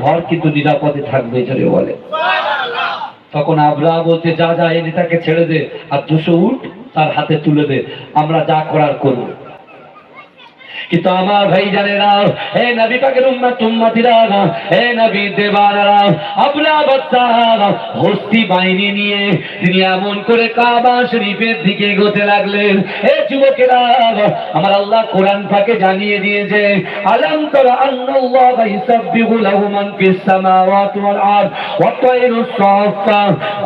ঘর কিন্তু নিরাপদে থাকবে জোরে বলে। তখন আবরা বলছে, যা যা এনে তাকে ছেড়ে দে, আর দুশো উঠ তার হাতে তুলে দে, আমরা যা করার করব। কিন্তু আমার ভাই জানে না, হে নবী পাকের উম্মত, উম্মতিরা হে নবী দেবারা আবরা বাচ্চারা হস্তি বাহিনী নিয়ে তিনি এমন করে কাবা শরীফের দিকে এগোতে লাগলেন। হে যুবকেরা, আমার আল্লাহ কোরআন পাকে জানিয়ে দিয়েছে, আলম তারা আন্নাল্লাহ ইসাববিহু লাহু মান ফিস সামাওয়াতি ওয়াল আরদ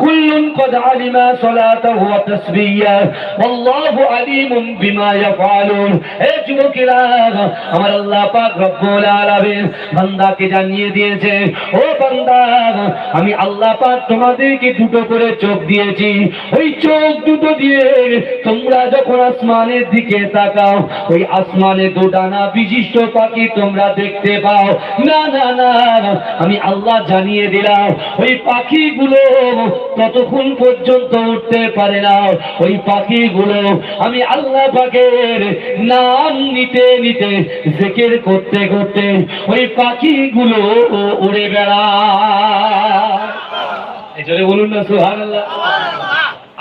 কুল্লুন কদ আলিমা সালাতাহু ওয়া তাসবিহা, ওয়াল্লাহু আলিমুম বিমা ইয়াফআলুন। হে যুবকেরা আমার আল্লাহ পাক রব্বুল আলামিন বান্দাকে জানিয়ে দিয়েছে, ও বান্দা, আমি আল্লাহ পাক তোমাদেরকে দুটো করে চোখ দিয়েছি। ওই চোখ দুটো দিয়ে তোমরা যখন আসমানের দিকে তাকাও, ওই আসমানে দুডানা বিশিষ্ট পাখি তোমরা দেখতে পাও। না না না, আমি আল্লাহ জানিয়ে দিলাম, ওই পাখিগুলো ততক্ষণ পর্যন্ত উঠতে পারে না। ওই পাখিগুলো আমি আল্লাহ পাকের নাম নিতে নিতে নিতে জেকের করতে করতে ওই পাখিগুলো উড়ে বেড়ায়। এই জন্য বলুন না সুহান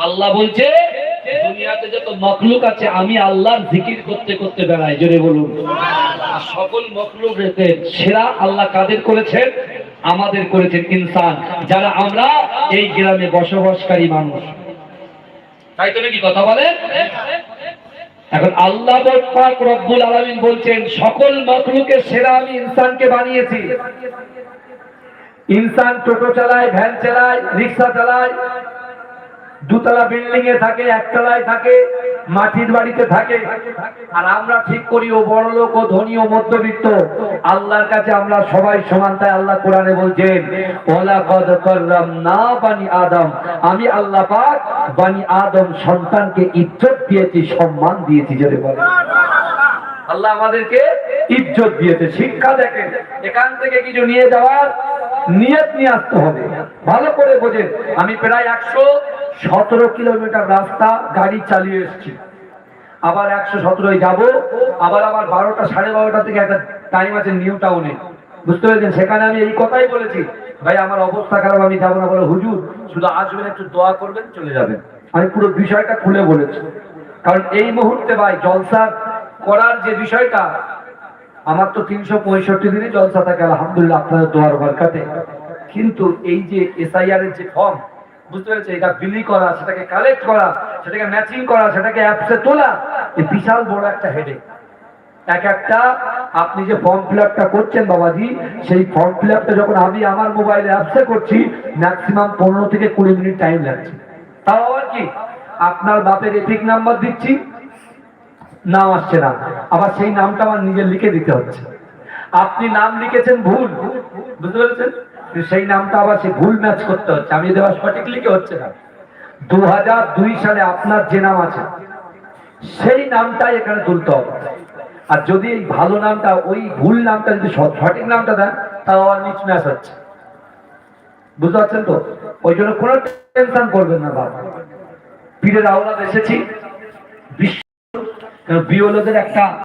আল্লাহ বলছে আমি জিকির করতে করতে বেড়াই। জোরে বলুন। সকল মখলুকের সেরা আল্লাহ কাদের করেছেন? আমাদের করেছেন ইনসান, যারা আমরা এই গ্রামে বসবাসকারী মানুষ। তাই তো নাকি কথা বলে? এখন আল্লাহ রব্বুল আলমিন বলছেন, সকল মকলুকে সেরা আমি ইনসানকে বানিয়েছি। ইনসান টোটো চালায়, ভ্যান চালায়, রিক্সা চালায়, দুতলা বিল্ডিং এ থাকে, একতলায় থাকে। মাটির বাড়িতে থাকে। আর আমরা ঠিক করি, ও বড় লোক ও ধনী, ও মধ্যবিত্ত। আল্লাহর কাছে আমরা সবাই সমান, তাই আল্লাহ কোরআনে বলছেন ওলা কদ করলাম না বানি আদম। আমি আল্লাহ পাক বানি আদম সন্তানকে ইজ্জত দিয়েছি, সম্মান দিয়েছি যদি বলে আল্লাহ আমাদেরকে ইজ্জত দিয়েছে, শিক্ষা দেখেন। এখান থেকে কিছু নিয়ে যাওয়ার নিয়ত নিয়ে আসতে হবে। ভালো করে বোঝেন। আমি প্রায় একশো সতেরো কিলোমিটার রাস্তা গাড়ি চালিয়ে এসেছি। আবার একশো সতেরোয় যাব। আবার আবার বারোটা, সাড়ে বারোটা থেকে একটা টাইম আছে নিউ টাউনে বুঝতে পেরেছেন? সেখানে আমি এই কথাই বলেছি। ভাই, আমার অবস্থা খারাপ, আমি যাব না বলে হুজুর, শুধু আসবেন, একটু দোয়া করবেন, চলে যাবেন। আমি পুরো বিষয়টা খুলে বলেছি। কারণ এই মুহূর্তে ভাই জলসা করার যে বিষয়টা আমার তো তিনশো পঁয়ষট্টি দিনে জলসা থাকে, আলহামদুলিল্লাহ আপনাদের দোয়ার বরকাতে। কিন্তু এই যে এসআইআর এর যে ফর্ম বুঝতে পেরেছে? এটা বিলি করা, সেটাকে কালেক্ট করা, সেটাকে ম্যাচিং করা, সেটাকে অ্যাপসে তোলা বিশাল বড় একটা হেডে এক একটা, আপনি যে ফর্ম ফিল আপটা করছেন বাবাজি, সেই ফর্ম ফিল আপটা যখন আমি আমার মোবাইলে অ্যাপসে করছি ম্যাক্সিমাম পনেরো থেকে কুড়ি মিনিট টাইম লাগছে। তাও আবার কি? আপনার বাপের এপিক নাম্বার দিচ্ছি নাম আসছে না। আবার সেই নামটা আমার নিজে লিখে দিতে হচ্ছে। আপনি নাম লিখেছেন ভুল। বুঝতে পেরেছেন? সেই নামটা আবার সেই ভুল ম্যাচ করতে হচ্ছে। আমি দেওয়া সঠিক লিখে হচ্ছে না। দু দুই সালে আপনার যে নাম আছে, সেই নামটাই এখানে তুলতে হবে। আর যদি এই ভালো নামটা, ওই ভুল নামটা যদি সঠিক নামটা দেন তাও আবার মিস ম্যাচ হচ্ছে। বুঝতে পারছেন তো? ওই জন্য কোনো টেনশন করবেন না, বাবা। পীরের আওলাদ এসেছি। বিশ্ব বিওলদের একটা